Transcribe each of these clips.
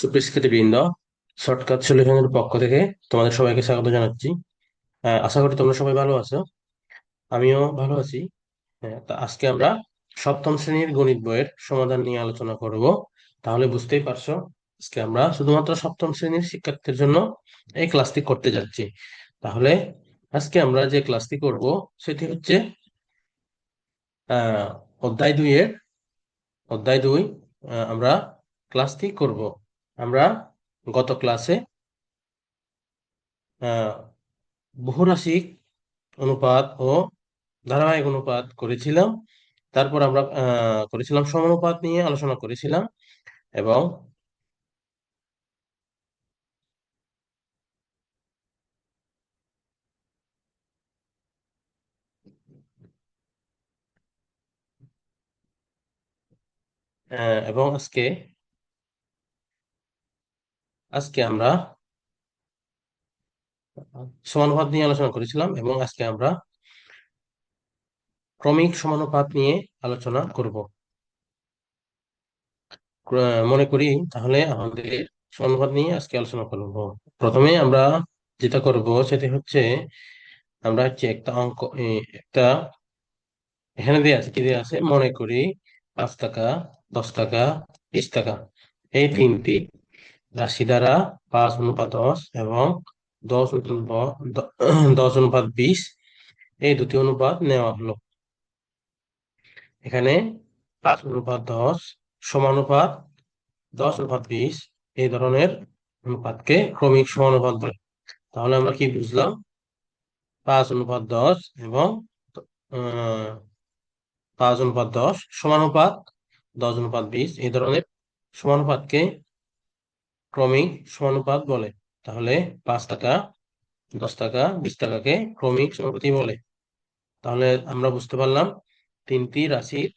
সুপ্রিয় শর্টকাট সলিউশনের পক্ষ থেকে তোমাদের সবাইকে স্বাগত জানাচ্ছি। আশা করি তোমরা সবাই ভালো আছো। আমিও ভালো আছি। হ্যাঁ, তা আজকে আমরা সপ্তম শ্রেণির গণিত বইয়ের সমাধান নিয়ে আলোচনা করব। তাহলে বুঝতেই পারছ আজকে আমরা শুধুমাত্র সপ্তম শ্রেণির শিক্ষার্থীর জন্য এই ক্লাসটি করতে যাচ্ছি। তাহলে আজকে আমরা যে ক্লাসটি করব সেটি হচ্ছে অধ্যায় দুইয়ের অধ্যায় দুই আমরা ক্লাসটি করব। আমরা গত ক্লাসে বহুরাশিক অনুপাত ও ধারাবাহিক অনুপাত করেছিলাম। তারপর আমরা করেছিলাম সমানুপাত নিয়ে আলোচনা করেছিলাম এবং এবং আজকে আজকে আমরা সমানুপাত নিয়ে আলোচনা করেছিলাম এবং আজকে আমরা ক্রমিক সমানুপাত নিয়ে আলোচনা করব। মনে করি তাহলে আমাদের সমানুপাত নিয়ে আজকে আলোচনা করব। প্রথমে আমরা যেটা করব সেটা হচ্ছে আমরা হচ্ছে একটা অঙ্ক একটা এখানে দেওয়া আছে, কি দেওয়া আছে? মনে করি পাঁচ টাকা, দশ টাকা, বিশ টাকা। এই তিনটি রাশি দ্বারা পাঁচ অনুপাত দশ এবং দশ দশ অনুপাত বিশ, এই দুটি অনুপাত নেওয়া হলো। এখানে পাঁচ অনুপাত দশ সমানুপাত দশ অনুপাত বিশ, এই ধরনের অনুপাতকে ক্রমিক সমানুপাত বলে। তাহলে আমরা কি বুঝলাম? পাঁচ অনুপাত দশ এবং পাঁচ অনুপাত দশ সমানুপাত দশ অনুপাত বিশ, এই ধরনের সমানুপাতকে ক্রমিক সমানুপাত বলে। তাহলে পাঁচ টাকা, দশ টাকা, বিশ টাকাকে ক্রমিক সমানুপাতি বলে। তাহলে আমরা বুঝতে পারলাম তিনটি রাশির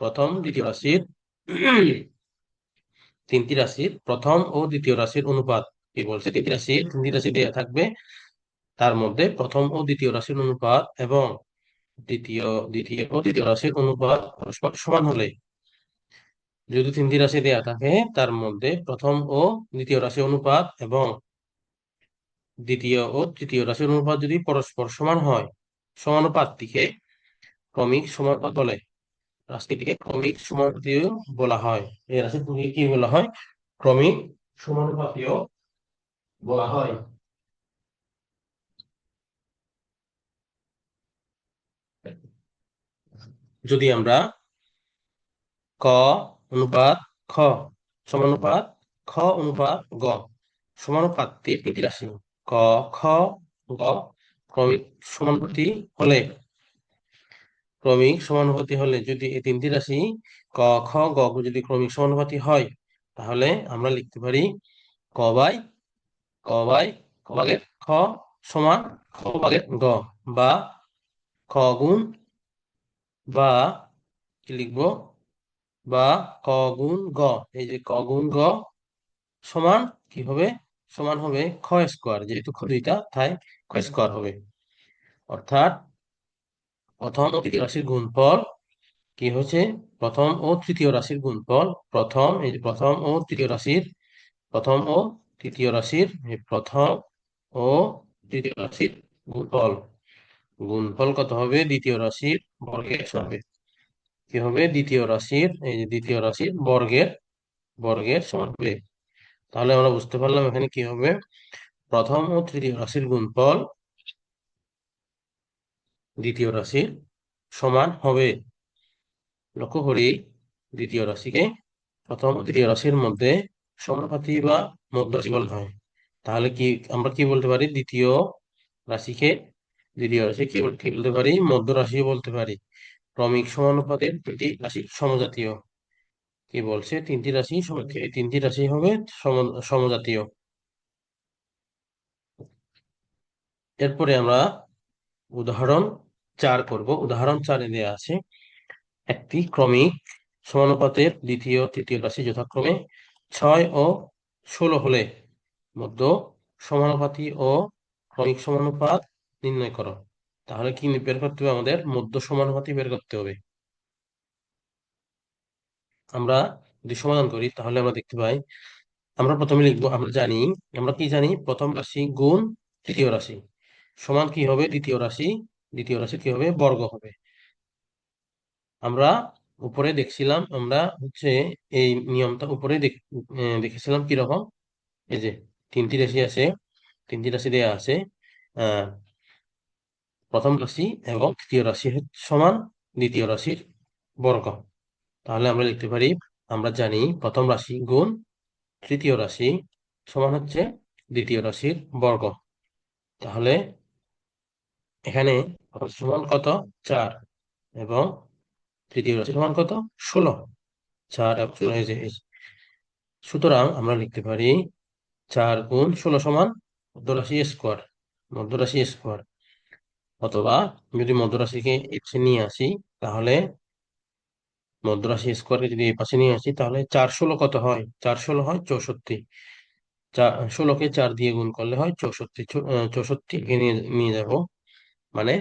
প্রথম, দ্বিতীয় রাশির তিনটি রাশির প্রথম ও দ্বিতীয় রাশির অনুপাত কি বলছে? তিনটি রাশি তিনটি রাশি দেয়া থাকবে। তার মধ্যে প্রথম ও দ্বিতীয় রাশির অনুপাত এবং দ্বিতীয় দ্বিতীয় ও তৃতীয় রাশির অনুপাত সমান হলে যদি তিনটি রাশি দেয়া থাকে, তার মধ্যে প্রথম ও দ্বিতীয় রাশি অনুপাত এবং দ্বিতীয় ও তৃতীয় রাশি অনুপাত যদি পরস্পর সমান হয় সমানুপাতটিকে ক্রমিক সমানুপাত বলে। রাশিটিকে ক্রমিক সমানুপাতীয় বলা হয়। এই রাশিটিকে কি বলা হয়? ক্রমিক সমানুপাতীয় বলা হয়। যদি আমরা ক অনুপাত খ। সমানুপাত খ অনুপাত গ। সমানুপাতটি প্রতি রাশি ক, খ, গ, ক্রমিক সমানুপাতি হলে। ক্রমিক সমানুপাতি হলে যদি এই তিনটি রাশি ক, খ, গ যদি ক্রমিক সমানুপাতি হয়, তাহলে আমরা লিখতে পারি ক বাই ক বাই ক ভাগের খ সমান খ ভাগের গ বা খ গুণ বা কি লিখব? বা ক গুণ গ, এই যে ক গুণ গ সমান কি হবে? সমান হবে খ স্কোয়ার, যেহেতু দুইটা, তাই খ স্কোয়ার হবে। অর্থাৎ প্রথম ও তৃতীয় রাশির গুণফল কি হচ্ছে? প্রথম ও তৃতীয় রাশির গুণফল, প্রথম, এই যে প্রথম ও তৃতীয় রাশির, প্রথম ও তৃতীয় রাশির প্রথম ও তৃতীয় রাশির গুণফল। গুণফল কত হবে? দ্বিতীয় রাশির বর্গের হবে কি হবে? দ্বিতীয় রাশির, এই যে দ্বিতীয় রাশির বর্গের বর্গের সমান হবে তাহলে আমরা বুঝতে পারলাম এখানে কি হবে? প্রথম ও তৃতীয় রাশির গুণফল দ্বিতীয় রাশির সমান হবে। লক্ষ্য করি, দ্বিতীয় রাশিকে প্রথম ও তৃতীয় রাশির মধ্যে সমানুপাতি বা মধ্য রাশি বলা হয়। তাহলে কি, আমরা কি বলতে পারি? দ্বিতীয় রাশিকে, দ্বিতীয় রাশি কি বলতে পারি? মধ্য রাশি বলতে পারি। ক্রমিক সমানুপাতের দুটি রাশি, সমজাতীয়। কি বলছে? তিনটি রাশি এই তিনটি রাশি হবে সম- সমজাতীয়। এরপরে আমরা উদাহরণ চার করব। উদাহরণ চারে দেওয়া আছে একটি ক্রমিক সমানুপাতের দ্বিতীয়, তৃতীয় রাশি যথাক্রমে ছয় ও ষোলো হলে মধ্য সমানুপাতি ও ক্রমিক সমানুপাত নির্ণয় করো। তাহলে কি বের করতে হবে আমাদের? মধ্য সমানুপাতি বের করতে হবে। আমরা যদি সমাধান করি, তাহলে আমরা দেখতে পাই, আমরা প্রথমে লিখব, আমরা জানি, আমরা কি জানি? প্রথম রাশি গুণ তৃতীয় রাশি। সমান কি হবে? দ্বিতীয় রাশি। দ্বিতীয় রাশি কি হবে? বর্গ হবে। আমরা উপরে দেখছিলাম, আমরা হচ্ছে এই নিয়মটা উপরে দেখেছিলাম কীরকম? এই যে তিনটি রাশি আছে, তিনটি রাশি দেয়া আছে, আহ প্রথম রাশি এবং তৃতীয় রাশি সমান, দ্বিতীয় রাশির বর্গ। তাহলে আমরা লিখতে পারি, আমরা জানি প্রথম রাশি গুণ, তৃতীয় রাশি সমান হচ্ছে দ্বিতীয় রাশির বর্গ। তাহলে এখানে সমান কত? চার। এবং তৃতীয় রাশি সমান কত? ষোলো। চার এবং ষোলো সুতরাং আমরা লিখতে পারি, চার গুণ ষোলো সমান মধ্যরাশি স্কোয়ার মধ্যরাশি স্কোয়ার। অথবা যদি মধ্যরাশিকে এসে নিয়ে আসি, তাহলে মধ্যরাশি স্কোয়ারকে যদি এই পাশে নিয়ে আসি, তাহলে চার ষোলো কত হয়? চার ষোলো হয় চৌষট্টি। ষোলোকে চার দিয়ে গুণ করলে হয় চৌষট্টি। চৌষট্টি নিয়ে নিয়ে যাব। মানে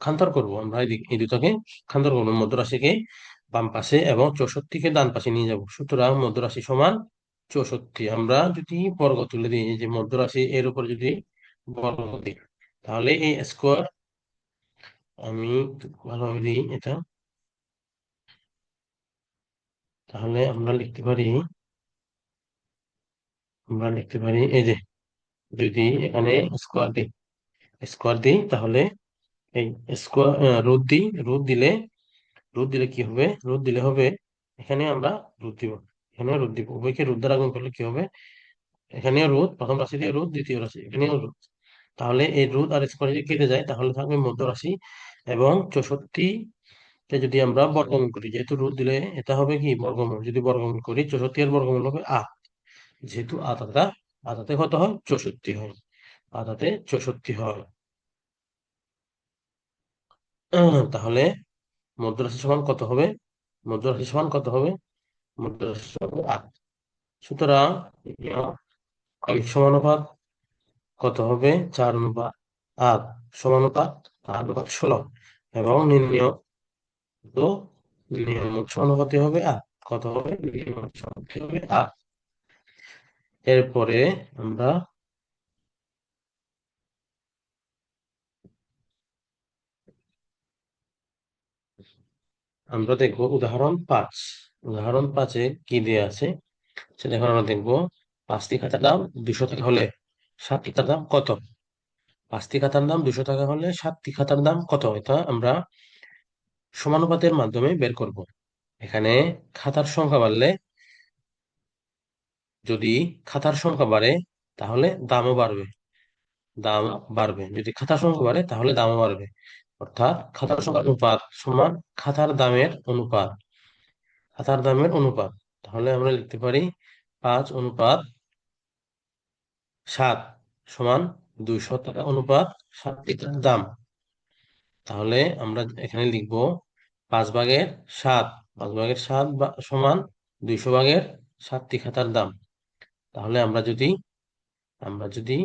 খান্তর করব আমরা এই দুটাকে খান্তর করব। মধ্যরাশিকে বাম পাশে এবং চৌষট্টিকে ডান পাশে নিয়ে যাব। সুতরাং মধ্যরাশি সমান চৌষট্টি। আমরা যদি বর্গ তুলে দিই যে মধ্যরাশি এর উপর যদি বর্গ দিই তাহলে এই স্কোয়ার আমি ভালোভাবে দিই এটা। তাহলে আমরা লিখতে পারি, আমরা লিখতে পারি এই যে, যদি এখানে স্কোয়ার দিই স্কোয়ার দিই তাহলে এই স্কোয়ার রোদ দিই রোদ দিলে রোদ দিলে কি হবে? রোদ দিলে হবে, এখানে আমরা রোদ দিব এখানে রোদ দিব, উভয়কে রোদ দ্বারা গুণ করলে কি হবে? এখানে রোদ প্রথম রাশি দিয়ে রোদ দ্বিতীয় রাশি, এখানেও রোদ তাহলে এই রোদ আর স্কোয়ার যদি কেটে যায়, তাহলে থাকবে মধ্য রাশি এবং চৌষট্টি যদি আমরা বর্গমূল করি, যেহেতু রোদ দিলে এটা হবে কি? বর্গমূল। যদি বর্গমূল করি, চৌষট্টি এর বর্গমূল হবে আট। যেহেতু আতাটা আতাতে কত হয়? চৌষট্টি হয়। আতাতে চৌষট্টি হয়। তাহলে মধ্যরাশি সমান কত হবে? মধ্যরাশি সমান কত হবে? মধ্যরাশি সমান আট। সুতরাং সমানুপাত কত হবে? চার অনুপাত আট সমানুপাত আট অনুপাত ষোলো। এবং নির্ণয় তো সমানুপাতি হবে আট। কত হবে? হবে আট। এরপরে আমরা আমরা দেখব উদাহরণ পাঁচ। উদাহরণ পাঁচে কি দেওয়া আছে? সেটা এখন আমরা দেখব। পাঁচটি খাতার দাম দুশো টাকা হলে সাতটি খাতার দাম কত? পাঁচটি খাতার দাম দুশো টাকা হলে সাতটি খাতার দাম কত এটা আমরা সমানুপাতের মাধ্যমে বের করব। এখানে খাতার সংখ্যা বাড়লে যদি খাতার সংখ্যা বাড়ে, তাহলে দামও বাড়বে। দাম বাড়বে। যদি খাতার সংখ্যা বাড়ে, তাহলে দামও বাড়বে। অর্থাৎ খাতার সংখ্যা অনুপাত সমান খাতার দামের অনুপাত। খাতার দামের অনুপাত। তাহলে আমরা লিখতে পারি পাঁচ অনুপাত সাত সমান দুইশো টাকা অনুপাত সাত লিটার দাম। তাহলে আমরা এখানে লিখব পাঁচ ভাগের সাত, পাঁচ ভাগের সাত সমান দুইশো ভাগের সাতটি খাতার দাম। তাহলে আমরা যদি আমরা যদি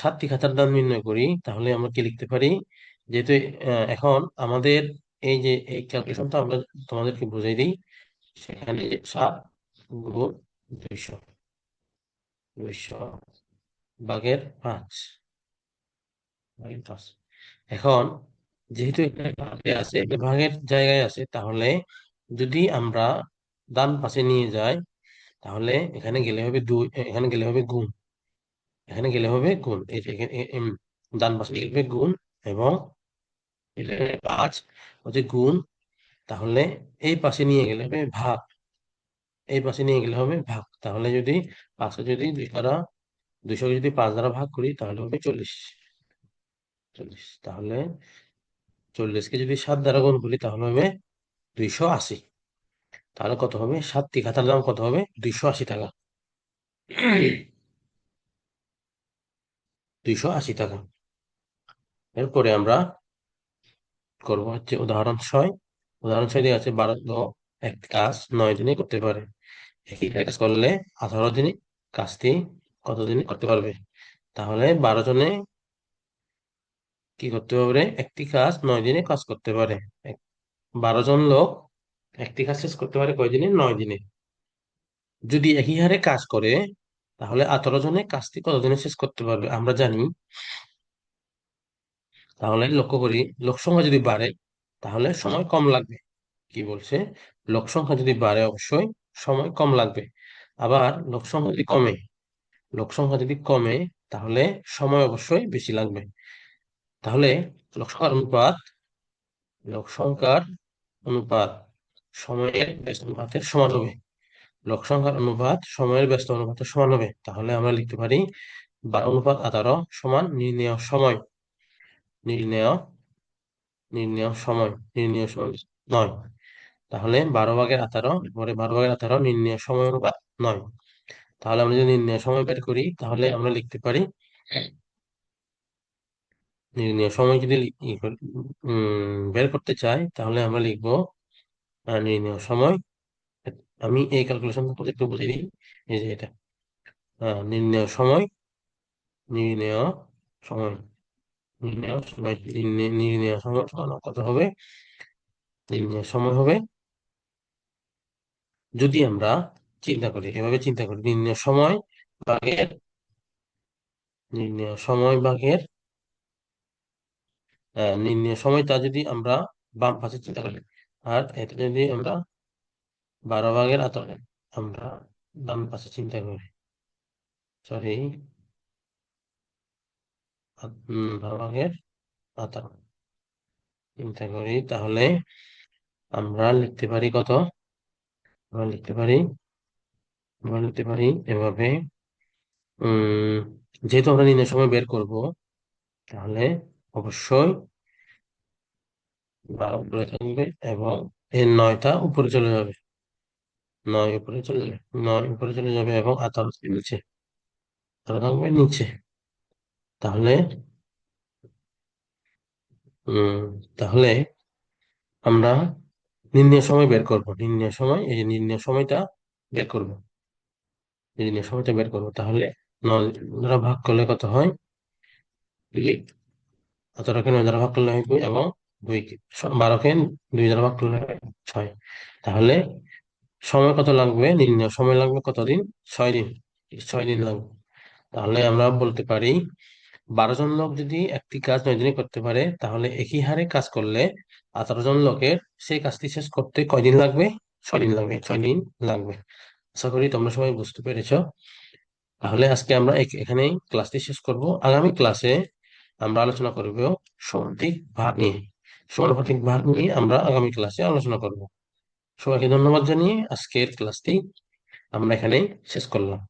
সাতটি খাতার দাম নির্ণয় করি, তাহলে আমরা কি লিখতে পারি? যেহেতু এখন আমাদের এই যে এই ক্যালকুলেশনটা আমরা তোমাদেরকে বুঝাই দিই, সেখানে সাত গুণ দুইশো। দুইশো পাঁচ। এখন যেহেতু আছে ভাগের জায়গায় আছে, তাহলে যদি আমরা ডান পাশে নিয়ে যাই, তাহলে এখানে গেলে হবে দুই, এখানে গেলে হবে গুণ। এখানে গেলে হবে গুণ। ডান পাশে গেলে গুণ এবং পাঁচ গুণ, তাহলে এই পাশে নিয়ে গেলে হবে ভাগ। এই পাশে নিয়ে গেলে হবে ভাগ। তাহলে যদি পাঁচশো যদি দুই দ্বারা দুইশো যদি পাঁচ দ্বারা ভাগ করি, তাহলে হবে চল্লিশ। চল্লিশ, তাহলে চল্লিশকে যদি সাত দ্বারা গুণ করি, তাহলে হবে দুইশো আশি। তাহলে কত হবে? সাতটি খাতার দাম কত হবে? দুইশো আশি টাকা। দুইশো আশি টাকা। এরপরে আমরা করব হচ্ছে উদাহরণ ছয়। উদাহরণ ছয় দিয়ে আছে, বারো এক কাজ নয় দিনে করতে পারে। কাজ করলে আঠারো দিনে কাজটি কত দিনে করতে পারবে? তাহলে বারো জনে কি করতে পারে একটি কাজ নয় দিনে কাজ করতে পারে। বারো জন লোক একটি কাজ শেষ করতে পারে কয় দিনে? নয় দিনে। যদি একই হারে কাজ করে, তাহলে আঠারো জনে কাজটি কতদিনে শেষ করতে পারবে? আমরা জানি। তাহলে লক্ষ্য করি, লোক সংখ্যা যদি বাড়ে, তাহলে সময় কম লাগবে। কি বলছে? লোক সংখ্যা যদি বাড়ে অবশ্যই সময় কম লাগবে। আবার লোক সংখ্যা যদি কমে লোক সংখ্যা যদি কমে তাহলে সময় অবশ্যই বেশি লাগবে। তাহলে লোক সংখ্যার অনুপাত লোক সংখ্যার অনুপাত সময়ের ব্যস্ত অনুপাতের সমান হবে। লোক সংখ্যার অনুপাত সময়ের ব্যস্ত অনুপাতের সমান হবে। তাহলে আমরা লিখতে পারি বারো অনুপাত আঠারো সমান নির্ণেয় সময়। নির্ণেয় নির্ণেয় সময় নির্ণেয় সময় নয়। তাহলে বারো ভাগের আঠারো, পরে বারো ভাগের আঠারো নির্ণয় সময় অনুপাত নয়। তাহলে আমরা যদি নির্ণয় সময় বের করি, তাহলে আমরা লিখতে পারি, নির্ণয় সময় যদি বের করতে চাই, তাহলে আমরা লিখব নির্ণয় সময়। আমি এই ক্যালকুলেশন করতে একটু বুঝিয়ে দিই, এই যে এটা। নির্ণয় সময় নির্ণয় সময় নির্ণয় সময় নির্ণয় সময় কত হবে? নির্ণয় সময় হবে যদি আমরা চিন্তা করি, এভাবে চিন্তা করি, নির্ণয় সময় ভাগের নির্ণয় সময় ভাগের নির্ণয় সময়টা যদি আমরা বাম পাশে চিন্তা করি, আর এটা যদি আমরা বারো ভাগের আতরে আমরা বাম পাশে চিন্তা করি সরি বারো ভাগের আতর চিন্তা করি, তাহলে আমরা লিখতে পারি কত? আমরা লিখতে পারি, আমরা লিখতে পারি এভাবে যেহেতু আমরা নির্ণয় সময় বের করব, তাহলে অবশ্যই বারো উপরে থাকবে এবং এর নয়টা উপরে চলে যাবে। নয় উপরে চলে যাবে, নয় উপরে চলে যাবে এবং আঠারো নিচে। থাকবে নিচে। তাহলে তাহলে আমরা নির্ণয় সময় বের করব। নির্ণয় সময়, এই যে নির্ণয় সময়টা বের করব। নির্ণয় সময়টা বের করব, তাহলে নয় দ্বারা ভাগ করলে কত হয়? দুই আঠারোকে নয় দ্বারা ভাগ করলে হয় দুই এবং দুই বারোকে দুই দ্বারা ভাগ করলে ছয়। তাহলে সময় কত লাগবে? নির্ণয় সময় লাগবে কতদিন? ছয় দিন। ছয় দিন লাগবে। তাহলে আমরা বলতে পারি বারো জন লোক যদি একটি কাজ নয় দিনে করতে পারে, তাহলে একই হারে কাজ করলে আঠারো জন লোকের সেই কাজটি শেষ করতে কয়দিন লাগবে? ছয় দিন লাগবে ছয় দিন লাগবে। আশা করি তোমরা সবাই বুঝতে পেরেছ। তাহলে আজকে আমরা এখ- এখানেই ক্লাসটি শেষ করব। আগামী ক্লাসে আমরা আলোচনা করব সমানুপাতিক ভাগ নিয়ে। সমানুপাতিক ভাগ নিয়ে আমরা আগামী ক্লাসে আলোচনা করব। সবাইকে ধন্যবাদ জানিয়ে আজকের ক্লাসটি আমরা এখানেই শেষ করলাম।